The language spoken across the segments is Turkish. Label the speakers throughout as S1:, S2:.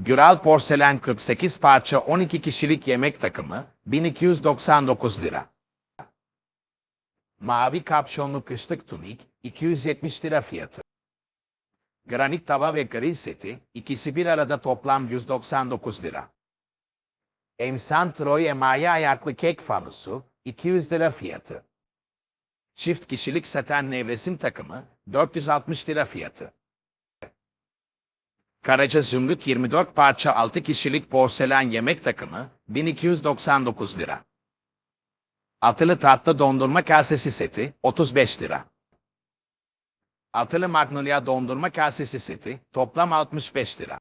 S1: Güral porselen 48 parça 12 kişilik yemek takımı 1299 lira. Mavi kapşonlu kışlık tunik 270 lira fiyatı. Granit tava ve grill seti ikisi bir arada toplam 199 lira. Emsan Troy emaye ayaklı kek fanusu 200 lira fiyatı. Çift kişilik saten nevresim takımı 460 lira fiyatı. Karaca Zümrüt 24 parça 6 kişilik porselen yemek takımı 1299 lira. Atılı tatlı dondurma kasesi seti 35 lira. Atılı Magnolia dondurma kasesi seti toplam 65 lira.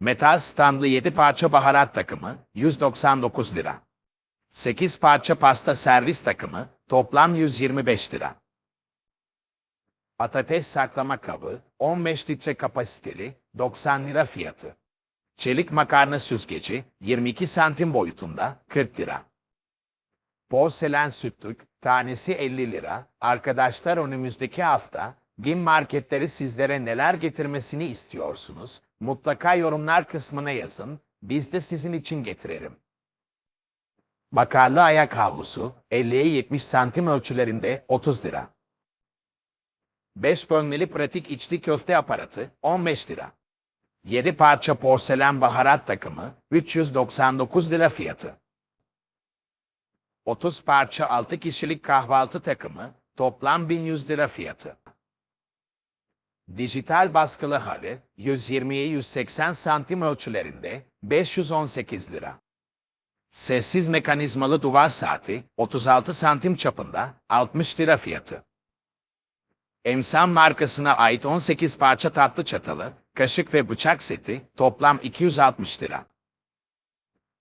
S1: Metal standlı 7 parça baharat takımı 199 lira. 8 parça pasta servis takımı toplam 125 lira. Patates saklama kabı 15 litre kapasiteli 90 lira fiyatı. Çelik makarna süzgeci 22 santim boyutunda 40 lira. Porselen sütlük tanesi 50 lira. Arkadaşlar önümüzdeki hafta Gim marketleri sizlere neler getirmesini istiyorsunuz? Mutlaka yorumlar kısmına yazın. Biz de sizin için getirelim. Bakarlı ayak havlusu 50'ye 70 santim ölçülerinde 30 lira. 5 bölmeli pratik içli köfte aparatı 15 lira. 7 parça porselen baharat takımı 399 lira fiyatı. 30 parça 6 kişilik kahvaltı takımı toplam 1100 lira fiyatı. Dijital baskılı halı 120'ye 180 santim ölçülerinde 518 lira. Sessiz mekanizmalı duvar saati 36 santim çapında 60 lira fiyatı. Emsan markasına ait 18 parça tatlı çatalı, kaşık ve bıçak seti toplam 260 lira.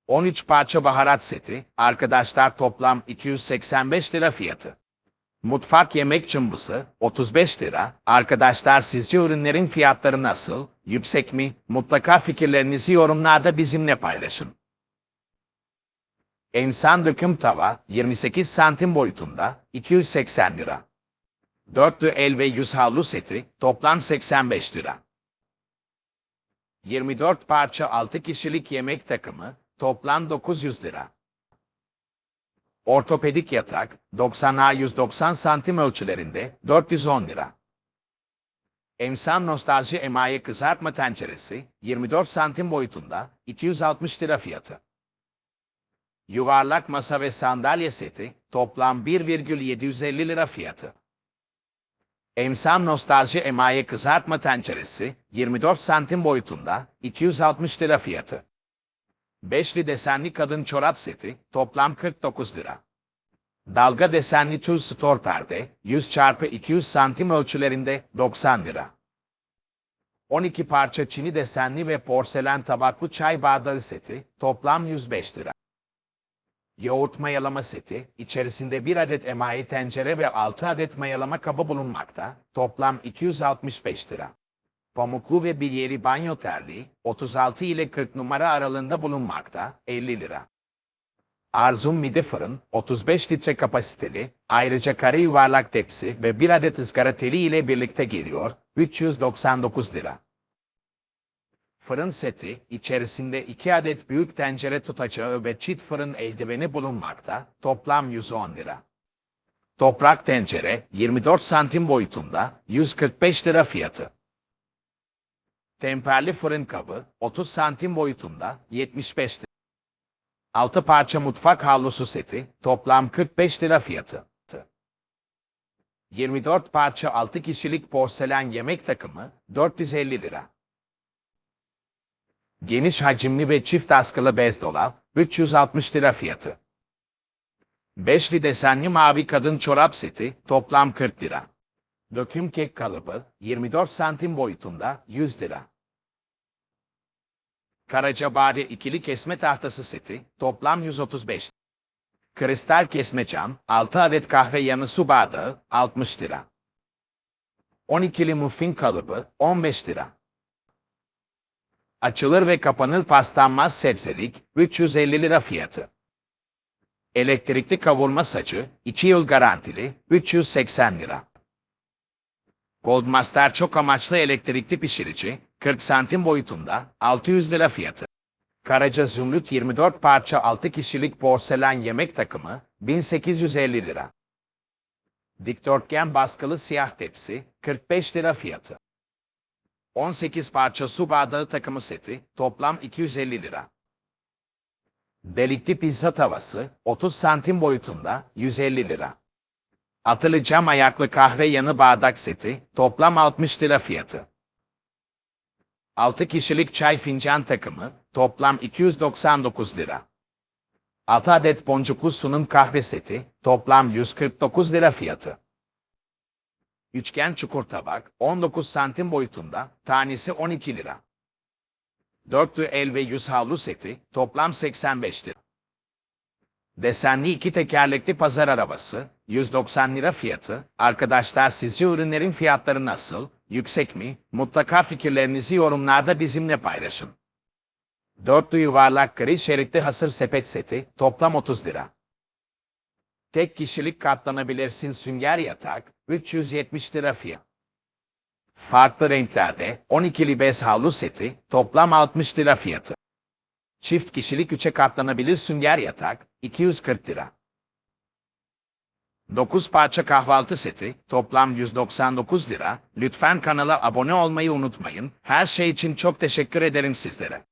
S1: 13 parça baharat seti, arkadaşlar toplam 285 lira fiyatı. Mutfak yemek cımbızı 35 lira. Arkadaşlar sizce ürünlerin fiyatları nasıl? Yüksek mi? Mutlaka fikirlerinizi yorumlarda bizimle paylaşın. Ensan döküm tava 28 santim boyutunda 280 lira. Dörtlü el ve yüz havlu seti toplam 85 lira. 24 parça 6 kişilik yemek takımı toplam 900 lira. Ortopedik yatak 90'a 190 santim ölçülerinde 410 lira. Emsan Nostalji emaye kızartma tenceresi 24 santim boyutunda 260 lira fiyatı. Yuvarlak masa ve sandalye seti toplam 1,750 lira fiyatı. Emsan Nostalji emaye kızartma tenceresi 24 santim boyutunda 260 lira fiyatı. Beşli desenli kadın çorap seti toplam 49 lira. Dalga desenli tül store perde 100 x 200 santim ölçülerinde 90 lira. 12 parça çini desenli ve porselen tabaklı çay bardağı seti toplam 105 lira. Yoğurt mayalama seti, içerisinde 1 adet emaye tencere ve 6 adet mayalama kabı bulunmakta, toplam 265 lira. Pamuklu ve bilyeli banyo terliği, 36 ile 40 numara aralığında bulunmakta, 50 lira. Arzum mide fırın, 35 litre kapasiteli, ayrıca kare yuvarlak tepsi ve 1 adet ızgara teli ile birlikte geliyor, 399 lira. Fırın seti, içerisinde 2 adet büyük tencere tutacağı ve çift fırın eldiveni bulunmakta, toplam 110 lira. Toprak tencere, 24 santim boyutunda, 145 lira fiyatı. Temperli fırın kabı, 30 santim boyutunda, 75 lira. 6 parça mutfak havlusu seti, toplam 45 lira fiyatı. 24 parça 6 kişilik porselen yemek takımı, 450 lira. Geniş hacimli ve çift askılı bez dolap, 360 lira fiyatı. Beşli desenli mavi kadın çorap seti, toplam 40 lira. Döküm kek kalıbı, 24 santim boyutunda, 100 lira. Karacabade ikili kesme tahtası seti, toplam 135 Kristal kesme cam, 6 adet kahve yanı su bardağı, 60 lira. 12'li muffin kalıbı, 15 lira. Açılır ve kapanır paslanmaz sebzelik 350 lira fiyatı. Elektrikli kavurma saçı 2 yıl garantili 380 lira. Goldmaster çok amaçlı elektrikli pişirici 40 santim boyutunda 600 lira fiyatı. Karaca Zümrüt 24 parça 6 kişilik porselen yemek takımı 1850 lira. Dikdörtgen baskılı siyah tepsi 45 lira fiyatı. 18 parça su bardağı takımı seti toplam 250 lira. Delikli pizza tavası 30 santim boyutunda 150 lira. Atılı cam ayaklı kahve yanı bardak seti toplam 60 lira fiyatı. 6 kişilik çay fincan takımı toplam 299 lira. 6 adet boncuklu sunum kahve seti toplam 149 lira fiyatı. Üçgen çukur tabak 19 santim boyutunda tanesi 12 lira. Dörtlü el ve yüz havlu seti toplam 85 lira. Desenli iki tekerlekli pazar arabası 190 lira fiyatı. Arkadaşlar sizce ürünlerin fiyatları nasıl? Yüksek mi? Mutlaka fikirlerinizi yorumlarda bizimle paylaşın. Dörtlü yuvarlak gri şeritli hasır sepet seti toplam 30 lira. Tek kişilik katlanabilirsin sünger yatak 370 lira fiyat. Farklı renklerde 12'li bez havlu seti toplam 60 lira fiyatı. Çift kişilik 3'e katlanabilir sünger yatak 240 lira. 9 parça kahvaltı seti toplam 199 lira. Lütfen kanala abone olmayı unutmayın. Her şey için çok teşekkür ederim sizlere.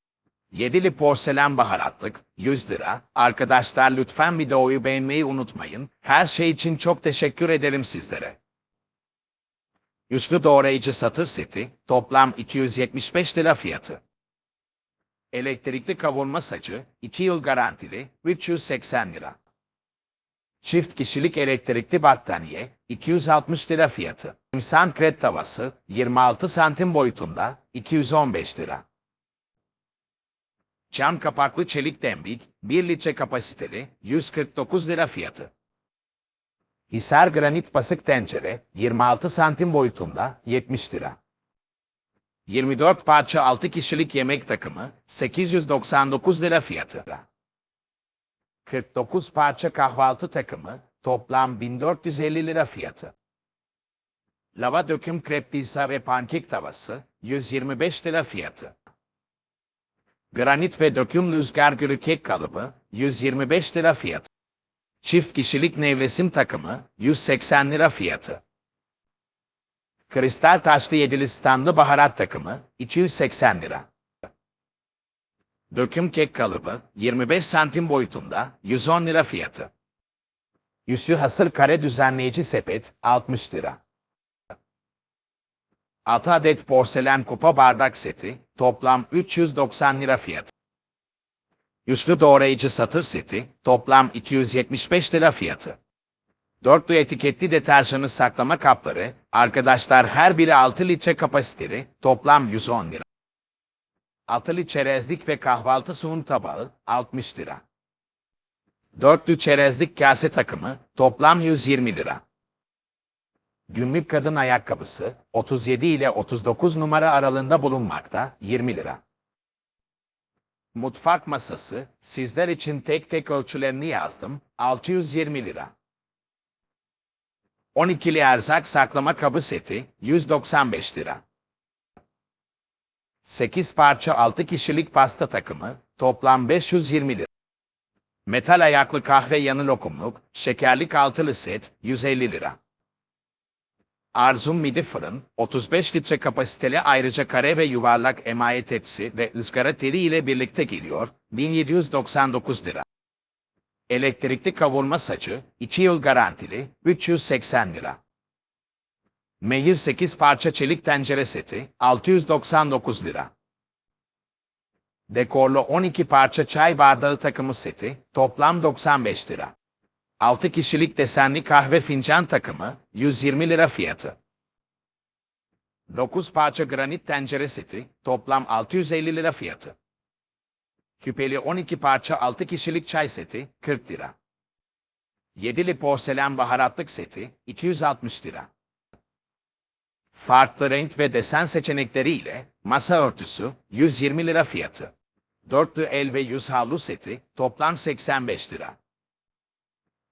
S1: Yedili porselen baharatlık 100 lira. Arkadaşlar lütfen videoyu beğenmeyi unutmayın. Her şey için çok teşekkür ederim sizlere. Üçlü doğrayıcı satır seti toplam 275 lira fiyatı. Elektrikli kavurma sacı 2 yıl garantili 380 lira. Çift kişilik elektrikli battaniye 260 lira fiyatı. İnsan kret tavası 26 santim boyutunda 215 lira. Cam kapaklı çelik dembik 1 litre kapasiteli 149 lira fiyatı. Hisar granit basık tencere 26 santim boyutunda 70 lira. 24 parça 6 kişilik yemek takımı 899 lira fiyatı. 49 parça kahvaltı takımı toplam 1450 lira fiyatı. Lava döküm krep pizza ve pankek tavası 125 lira fiyatı. Granit ve döküm rüzgar gülü kek kalıbı 125 lira fiyatı. Çift kişilik nevresim takımı 180 lira fiyatı. Kristal taşlı yedili standlı baharat takımı 280 lira. Döküm kek kalıbı 25 santim boyutunda 110 lira fiyatı. Yüzlü hasır kare düzenleyici sepet 60 lira. 6 adet porselen kupa bardak seti toplam 390 lira fiyatı. Yüzlü doğrayıcı satır seti toplam 275 lira fiyatı. Dörtlü etiketli deterjanı saklama kapları, arkadaşlar her biri 6 litre kapasiteli, toplam 110 lira. Altılı çerezlik ve kahvaltı sunum tabağı 60 lira. Dörtlü çerezlik kase takımı toplam 120 lira. Günlük kadın ayakkabısı 37 ile 39 numara aralığında bulunmakta 20 lira. Mutfak masası sizler için tek tek ölçülerini yazdım 620 lira. 12'li erzak saklama kabı seti 195 lira. 8 parça 6 kişilik pasta takımı toplam 520 lira. Metal ayaklı kahve yanı lokumluk, şekerlik altılı set 150 lira. Arzum midi fırın 35 litre kapasiteli ayrıca kare ve yuvarlak emaye tepsi ve ızgara teli ile birlikte geliyor 1799 lira. Elektrikli kavurma sacı 2 yıl garantili 380 lira. Mehir 8 parça çelik tencere seti 699 lira. Dekorlu 12 parça çay bardağı takımı seti toplam 95 lira. 6 kişilik desenli kahve fincan takımı 120 lira fiyatı. 9 parça granit tencere seti toplam 650 lira fiyatı. Küpeli 12 parça 6 kişilik çay seti 40 lira. 7'li porselen baharatlık seti 260 lira. Farklı renk ve desen seçenekleriyle masa örtüsü 120 lira fiyatı. Dörtlü el ve yüz havlu seti toplam 85 lira.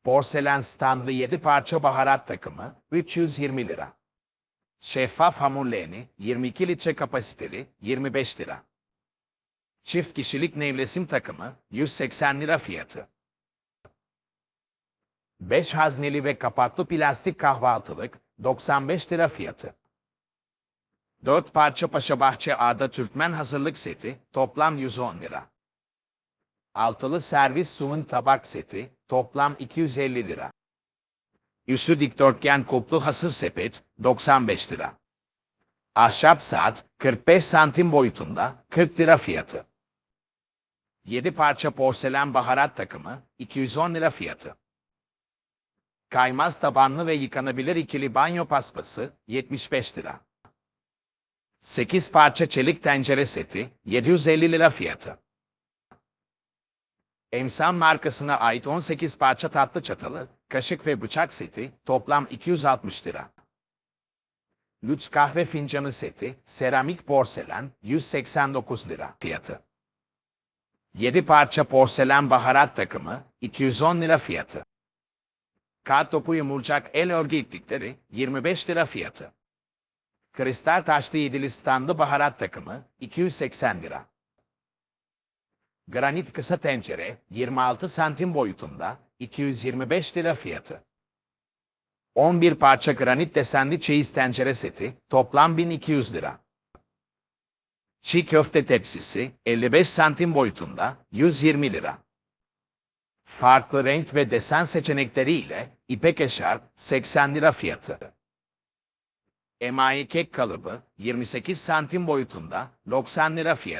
S1: Porselen standlı 7 parça baharat takımı 320 lira. Şeffaf hamur leğeni 22 litre kapasiteli 25 lira. Çift kişilik nevresim takımı 180 lira fiyatı. 5 hazneli ve kapaklı plastik kahvaltılık 95 lira fiyatı. 4 parça Paşabahçe Ağda Türkmen hazırlık seti toplam 110 lira. Altılı servis sunum tabak seti toplam 250 lira. Üstü dikdörtgen kuplu hasır sepet 95 lira. Ahşap saat 45 santim boyutunda 40 lira fiyatı. 7 parça porselen baharat takımı 210 lira fiyatı. Kaymaz tabanlı ve yıkanabilir ikili banyo paspası 75 lira. 8 parça çelik tencere seti 750 lira fiyatı. Emsan markasına ait 18 parça tatlı çatalı, kaşık ve bıçak seti toplam 260 lira. Lüks kahve fincanı seti, seramik porselen 189 lira fiyatı. 7 parça porselen baharat takımı 210 lira fiyatı. Kağıt topu yumurcak el örgü iplikleri 25 lira fiyatı. Kristal taşlı yedili standlı baharat takımı 280 lira. Granit kısa tencere 26 santim boyutunda 225 lira fiyatı. 11 parça granit desenli çeyiz tencere seti toplam 1200 lira. Çiğ köfte tepsisi 55 santim boyutunda 120 lira. Farklı renk ve desen seçenekleriyle ipek eşarp 80 lira fiyatı. Emayi kek kalıbı 28 santim boyutunda 90 lira fiyatı.